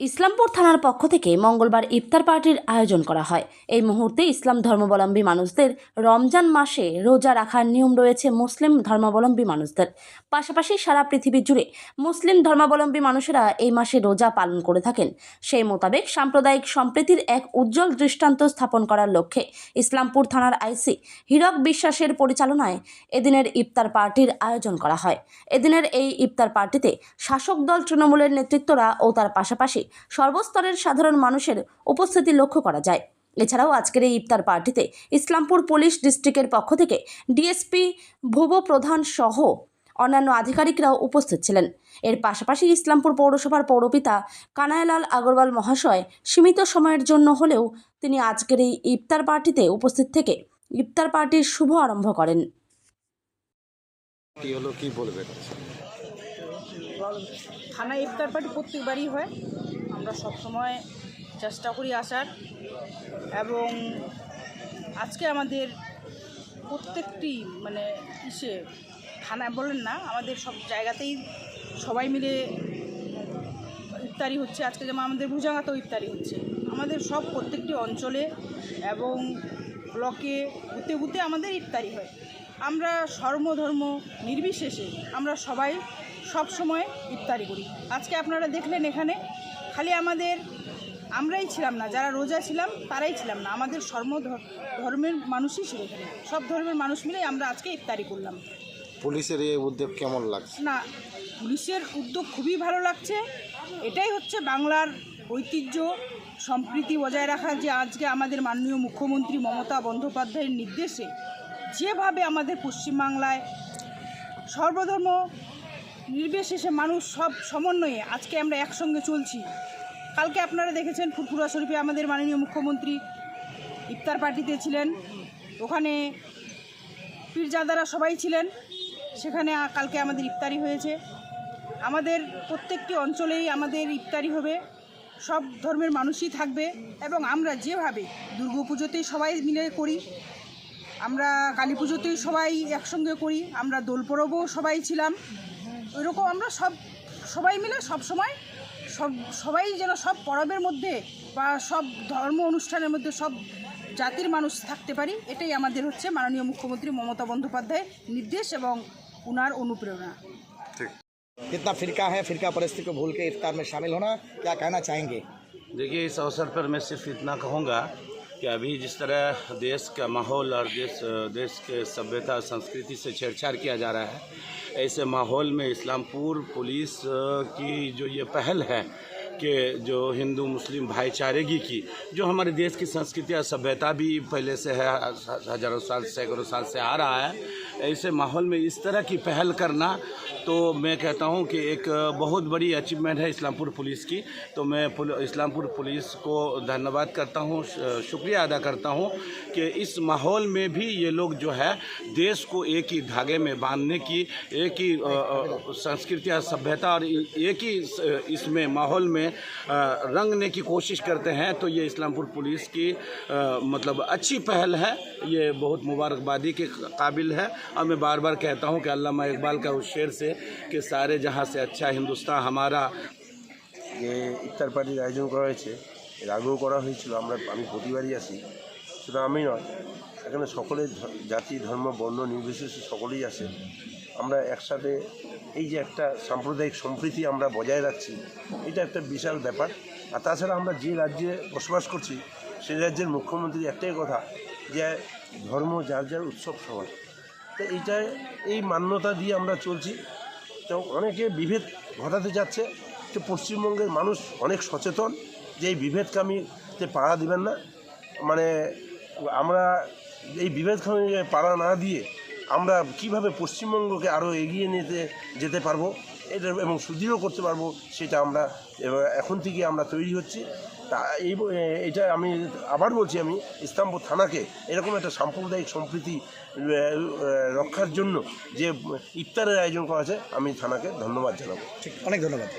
ইসলামপুর থানার পক্ষ থেকে মঙ্গলবার ইফতার পার্টির আয়োজন করা হয়। এই মুহূর্তে ইসলাম ধর্মাবলম্বী মানুষদের রমজান মাসে রোজা রাখার নিয়ম রয়েছে মুসলিম ধর্মাবলম্বী মানুষদের। পাশাপাশি সারা পৃথিবী জুড়ে মুসলিম ধর্মাবলম্বী মানুষেরা এই মাসে রোজা পালন করে থাকেন। সেই মোতাবেক সাম্প্রদায়িক সম্প্রীতির এক উজ্জ্বল দৃষ্টান্ত স্থাপন করার লক্ষ্যে ইসলামপুর থানার আইসি হীরক বিশ্বাসের পরিচালনায় এদিনের ইফতার পার্টির আয়োজন করা হয়। এদিনের এই ইফতার পার্টিতে শাসক দল তৃণমূলের নেতৃত্বরা ও তার পাশাপাশি সর্বস্তরের সাধারণ মানুষের উপস্থিতি লক্ষ্য করা যায়। এছাড়াও আজকের এই ইফতার পার্টিতে ইসলামপুর পুলিশ ডিস্ট্রিক্টের পক্ষ থেকে ডিএসপি ভুব প্রধান সহ অন্যান্য আধিকারিকরাও উপস্থিত ছিলেন। এর পাশাপাশি ইসলামপুর পৌরসভার পৌরপিতা কানায়লাল আগরওয়াল মহাশয় সীমিত সময়ের জন্য হলেও তিনি আজকের এই ইফতার পার্টিতে উপস্থিত থেকে ইফতার পার্টির শুভ আরম্ভ করেন। কি হলো কি বলবেন? থানায় ইফতার পার্টি প্রত্যেকবারই হয়। আমরা সবসময় চেষ্টা করি আসার। এবং আজকে আমাদের প্রত্যেকটি মানে ইসে থানায় বলেন না, আমাদের সব জায়গাতেই সবাই মিলে ইফতারি হচ্ছে। আজকে যেমন আমাদের ভুজাঙ্গাতেও ইফতারি হচ্ছে। আমাদের সব প্রত্যেকটি অঞ্চলে এবং ব্লকে ঘুরতে ঘুরতে আমাদের ইফতারি হয়। আমরা সর্বধর্ম নির্বিশেষে আমরা সবাই সব সময় ইফতারি করি। আজকে আপনারা দেখলেন এখানে খালি আমাদের আমরাই ছিলাম না যারা রোজা ছিলাম তারাই ছিলাম না। আমাদের সর্ব ধর্মের মানুষই ছিল এখানে। সব ধর্মের মানুষ মিলেই আমরা আজকে ইফতারি করলাম। পুলিশের এই উদ্যোগ কেমন লাগছে? না পুলিশের উদ্যোগ খুবই ভালো লাগছে। এটাই হচ্ছে বাংলার ঐতিহ্য সম্প্রীতি বজায় রাখা যে আজকে আমাদের মাননীয় মুখ্যমন্ত্রী মমতা বন্দ্যোপাধ্যায়ের নির্দেশে যেভাবে আমাদের পশ্চিমবাংলায় সর্বধর্ম নির্বিশেষে মানুষ সব সমন্বয়ে আজকে আমরা একসঙ্গে চলছি। কালকে আপনারা দেখেছেন ফুরফুরা শরীফে আমাদের মাননীয় মুখ্যমন্ত্রী ইফতার পার্টিতে ছিলেন। ওখানে পীরজাদারা সবাই ছিলেন। সেখানে কালকে আমাদের ইফতারি হয়েছে। আমাদের প্রত্যেকটি অঞ্চলেই আমাদের ইফতারি হবে। সব ধর্মের মানুষই থাকবে এবং আমরা যেভাবে দুর্গাপুজোতেই সবাই মিলে করি আমরা কালী পুজোতেই সবাই একসঙ্গে করি আমরা দোল পরবও সবাই ছিলাম ওইরকম আমরা সব সবাই মিলে সব সময় সব সবাই যেন সব পরবের মধ্যে বা সব ধর্ম অনুষ্ঠানের মধ্যে সব জাতির মানুষ থাকতে পারি এটাই আমাদের হচ্ছে মাননীয় মুখ্যমন্ত্রী মমতা বন্দ্যোপাধ্যায়ের নির্দেশ এবং উনার অনুপ্রেরণা ঠিক कितना फिरका है फिरका परिस्थिति को भूल के इफ्तार में शामिल होना क्या कहना चाहेंगे देखिए इस अवसर पर मैं सिर्फ इतना कहूँगा कि अभी जिस तरह देश का माहौल और देश देश के सभ्यता संस्कृति से छेड़छाड़ किया जा रहा है, ऐसे माहौल में इस्लामपुर पुलिस की जो ये पहल है कि जो हिंदू, मुस्लिम भाईचारेगी की जो हमारे देश की संस्कृति और सभ्यता भी पहले से है, हज़ारों साल सैकड़ों साल से आ रहा है। ऐसे माहौल में इस तरह की पहल करना तो मैं कहता हूँ कि एक बहुत बड़ी अचीवमेंट है इस्लामपुर पुलिस की। तो मैं इस्लामपुर पुलिस को धन्यवाद करता हूँ शुक्रिया अदा करता हूँ कि इस माहौल में भी ये लोग जो है, देश को एक ही धागे में बांधने की, एक ही संस्कृति और सभ्यता और एक ही इसमें, माहौल में अ, रंगने की कोशिश करते हैं तो ये इस्लामपुर पुलिस की अ, मतलब अच्छी पहल है ये बहुत मुबारकबादी के काबिल है और मैं बार बार कहता हूँ कि अल्लामा इकबाल का उस शेर से कि सारे जहाँ से अच्छा हिंदुस्तान हमारा যে ইফতার পার্টির আয়োজন করা হয়েছে এর আগেও করা হয়েছিল আমরা আমি প্রতিবারই আসি শুধু আমি নয় এখানে সকলে ধ- জাতি ধর্ম বর্ণ নির্বিশেষে সকলেই আসে আমরা একসাথে এই যে একটা সাম্প্রদায়িক সম্প্রীতি আমরা বজায় রাখছি, এটা একটা বিশাল ব্যাপার। আর তাছাড়া আমরা যে রাজ্যে বসবাস করছি সেই রাজ্যের মুখ্যমন্ত্রী একটাই কথা যে ধর্ম যার যার উৎসব সবার তো এইটায় এই মান্যতা দিয়ে আমরা চলছি। তো অনেকে বিভেদ ঘটাতে যাচ্ছে, তো পশ্চিমবঙ্গের মানুষ অনেক সচেতন যে এই বিভেদকামীতে পাড়া দিবেন না। মানে আমরা এই বিভেদকামীকে পাড়া না দিয়ে আমরা কীভাবে পশ্চিমবঙ্গকে আরও এগিয়ে নিতে, যেতে পারব, এটা এবং সুদৃঢ় করতে পারব, সেটা আমরা এখন থেকে আমরা তৈরি হচ্ছি। তা এই এটা আমি আবার বলছি আমি ইসলামপুর থানাকে এরকম একটা সাম্প্রদায়িক সম্প্রীতি রক্ষার জন্য যে ইফতারের আয়োজন করা আছে আমি থানাকে ধন্যবাদ জানাব। ঠিক, অনেক ধন্যবাদ।